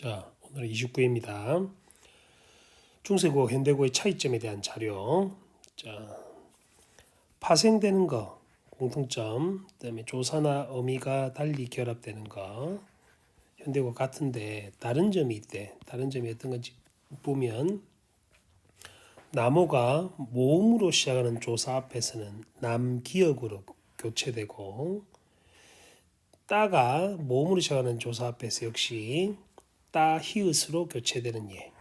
자, 오늘은 29회입니다. 중세국어, 현대국어의 차이점에 대한 자료. 자, 파생되는 거, 공통점. 그다음에 조사나 어미가 달리 결합되는 거. 현대국어 같은데 다른 점이 있대. 다른 점이 어떤 건지 보면 나무가 모음으로 시작하는 조사 앞에서는 남기역으로 교체되고 따가 모음으로 시작하는 조사 앞에서 역시 따 히읗으로 교체되는 예.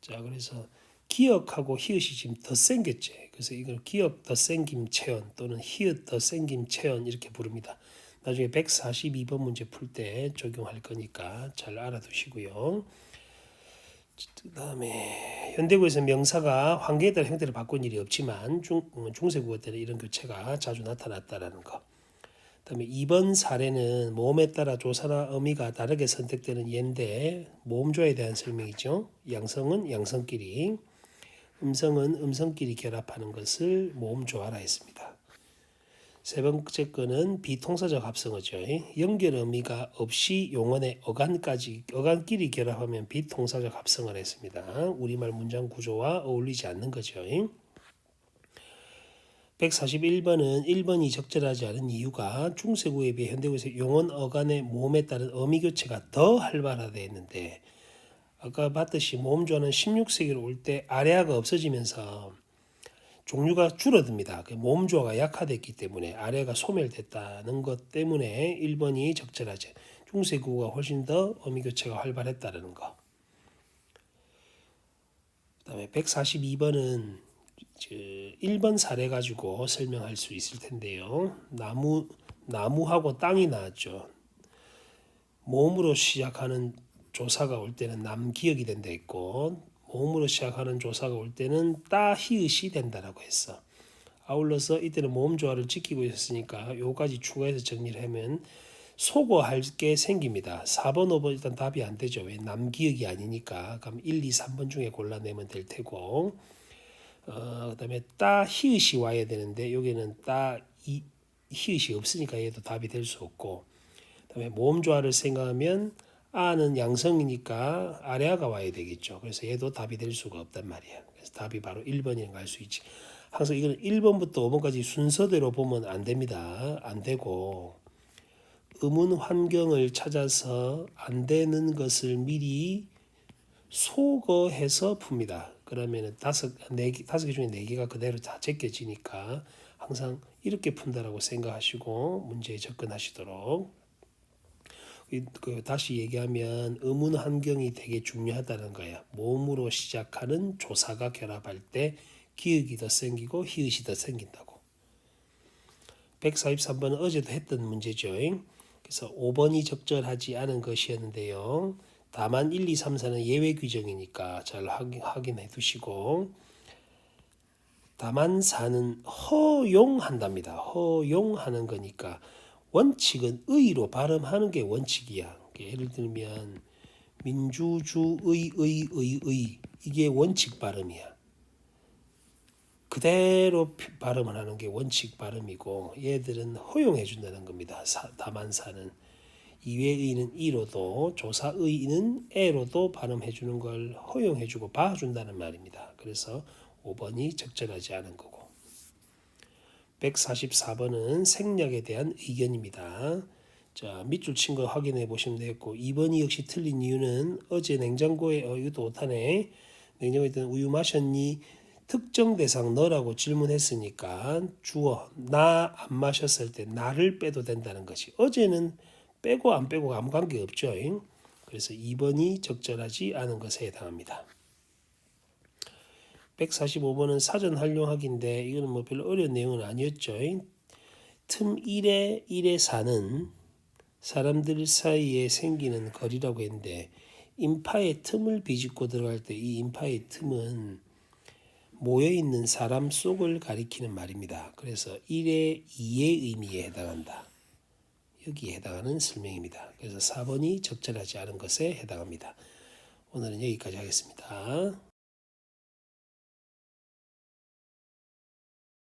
자 그래서 기역하고 히읗이 지금 더 생겼지. 그래서 이걸 기역 더 생김 체언 또는 히읗 더 생김 체언 이렇게 부릅니다. 나중에 142번 문제 풀 때 적용할 거니까 잘 알아두시고요. 그 다음에 현대국에서 명사가 환경에 따라 형태를 바꾼 일이 없지만 중 중세국어 때는 이런 교체가 자주 나타났다라는 거. 그다음에 2번 사례는 모음에 따라 조사나 의미가 다르게 선택되는 예인데 모음조에 대한 설명이죠. 양성은 양성끼리, 음성은 음성끼리 결합하는 것을 모음조화라 했습니다. 세 번째 거는 비통사적 합성어죠. 연결 의미가 없이 용언의 어간까지 어간끼리 결합하면 비통사적 합성어를 했습니다. 우리말 문장 구조와 어울리지 않는 거죠. 141번은 1번이 적절하지 않은 이유가 중세구에 비해 현대구에서 용언 어간의 모음에 따른 어미 교체가 더 활발하다 했는데 아까 봤듯이 모음조화는 16세기로 올 때 아래아가 없어지면서 종류가 줄어듭니다. 그 모음조화가 약화됐기 때문에 아래가 소멸됐다는 것 때문에 1번이 적절하죠. 중세구가 훨씬 더 어미 교체가 활발했다는 거. 그다음에 142번은 1번 사례 가지고 설명할 수 있을 텐데요. 나무 나무하고 땅이 나왔죠. 모음으로 시작하는 조사가 올 때는 남기역이 된다 했고 모음으로 시작하는 조사가 올 때는 따 히읗이 된다라고 했어. 아울러서 이때는 모음 조화를 지키고 있었으니까 요까지 추가해서 정리를 하면 소거할 게 생깁니다. 4번, 5번 일단 답이 안 되죠. 왜 남기역이 아니니까. 그럼 1, 2, 3번 중에 골라내면 될 테고. 어, 그다음에 따 히읗이 와야 되는데 여기는 따 이, 히읗이 없으니까 얘도 답이 될 수 없고. 그다음에 모음 조화를 생각하면 아는 양성이니까 아래아가 와야 되겠죠. 그래서 얘도 답이 될 수가 없단 말이야. 그래서 답이 바로 1번이라고 할 수 있지. 항상 이거는 1번부터 5번까지 순서대로 보면 안 됩니다. 안 되고 의문 환경을 찾아서 안 되는 것을 미리 소거해서 풉니다. 그러면은 다섯 네 개, 다섯 개 중에 네 개가 그대로 다 제껴지니까 항상 이렇게 푼다라고 생각하시고 문제에 접근하시도록 그 다시 얘기하면 의문 환경이 되게 중요하다는 거야. 몸으로 시작하는 조사가 결합할 때 기억이 더 생기고 히읗이 더 생긴다고. 143번은 어제도 했던 문제죠. 그래서 5번이 적절하지 않은 것이었는데요. 다만 1, 2, 3, 4는 예외 규정이니까 잘 확인해 두시고 다만 4는 허용한답니다. 허용하는 거니까 원칙은 의로 발음하는 게 원칙이야. 예를 들면 민주주의 의 의 의 이게 원칙 발음이야. 그대로 발음을 하는 게 원칙 발음이고 얘들은 허용해 준다는 겁니다. 사, 다만 사는 이외의는 이로도 조사의는 에로도 발음해 주는 걸 허용해 주고 봐준다는 말입니다. 그래서 5번이 적절하지 않은 거고 144번은 생략에 대한 의견입니다. 자 밑줄 친 거 확인해 보시면 되겠고 2번이 역시 틀린 이유는 어제 냉장고에 어 이것도 오타네 냉장고에 있던 우유 마셨니 특정 대상 너라고 질문했으니까 주어 나 안 마셨을 때 나를 빼도 된다는 것이 어제는 빼고 안 빼고 아무 관계 없죠. 그래서 2번이 적절하지 않은 것에 해당합니다. 145번은 사전 활용하기인데 이거는 뭐 별로 어려운 내용은 아니었죠. 틈 1에 1에 4는 사람들 사이에 생기는 거리라고 했는데 인파의 틈을 비집고 들어갈 때 이 인파의 틈은 모여 있는 사람 속을 가리키는 말입니다. 그래서 1의 2의 의미에 해당한다. 여기에 해당하는 설명입니다. 그래서 4번이 적절하지 않은 것에 해당합니다. 오늘은 여기까지 하겠습니다.